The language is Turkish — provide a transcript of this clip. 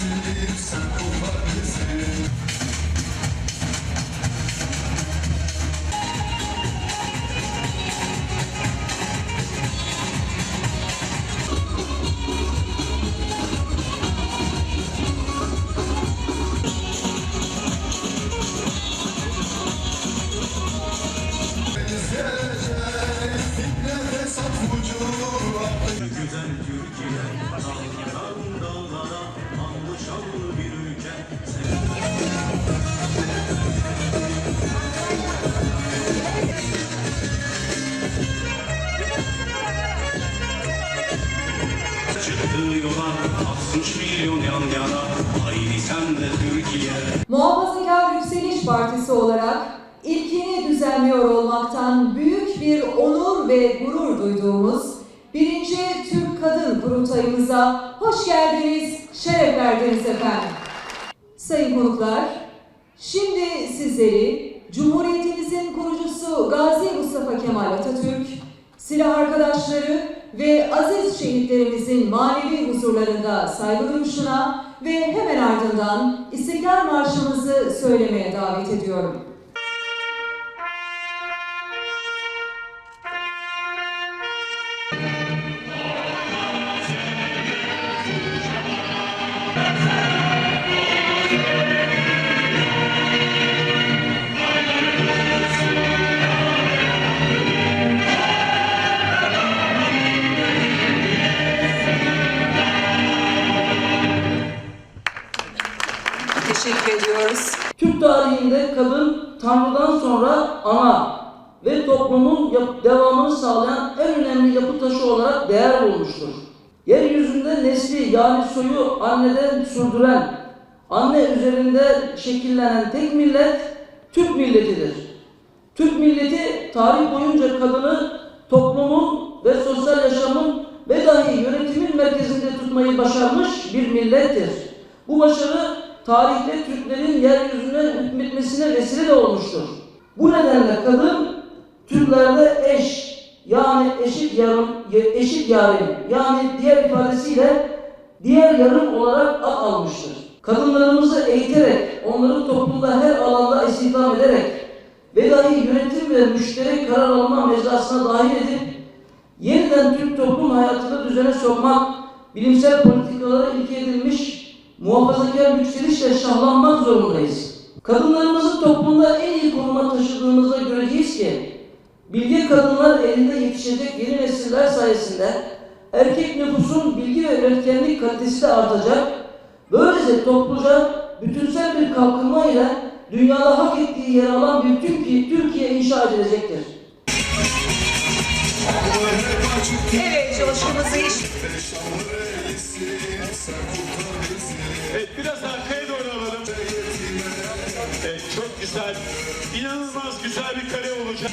Güzel Yola 60 milyon yan yana, haydi sen de Türkiye. Muhafazakar Yükseliş Partisi olarak ilkini düzenliyor olmaktan büyük bir onur ve gurur duyduğumuz birinci Türk Kadın Kurultayımıza hoş geldiniz, şeref verdiniz efendim. Sayın konuklar, şimdi sizleri Cumhuriyetimizin kurucusu ve aziz şehitlerimizin manevi huzurlarında saygı duruşuna ve hemen ardından İstiklal Marşımızı söylemeye davet ediyorum. Türk tarihinde kadın Tanrı'dan sonra ana ve toplumun devamını sağlayan en önemli yapı taşı olarak değer bulmuştur. Yeryüzünde nesli yani soyu anneden sürdüren, anne üzerinde şekillenen tek millet Türk milletidir. Türk milleti tarih boyunca kadını toplumun ve sosyal yaşamın ve dahi yönetimin merkezinde tutmayı başarmış bir millettir. Bu başarı tarihte Türklerin yeryüzüne hükmetmesine vesile de olmuştur. Bu nedenle kadın Türklerde eş yani eşit yarım eşit yarım yani diğer ifadesiyle diğer yarım olarak ad almıştır. Kadınlarımızı eğiterek, onları toplumda her alanda istihdam ederek ve dahi yönetim ve müşterek karar alma mecrasına dahil edip yeniden Türk toplum hayatını düzene sokmak, bilimsel politikalara ilke edilmiş muhafazakar yükselişle şahlanmak zorundayız. Kadınlarımızı toplumda en iyi konuma taşıdığımızda göreceğiz ki bilgi kadınlar elinde yetişecek yeni nesiller sayesinde erkek nüfusun bilgi ve üretkenlik kalitesi de artacak. Böylece topluca bütünsel bir kalkınma ile dünyada hak ettiği yer alan bir Türkiye, Türkiye inşa edilecektir. Evet, çalışmamızı iş Çok güzel. İnanılmaz güzel bir kare olacak.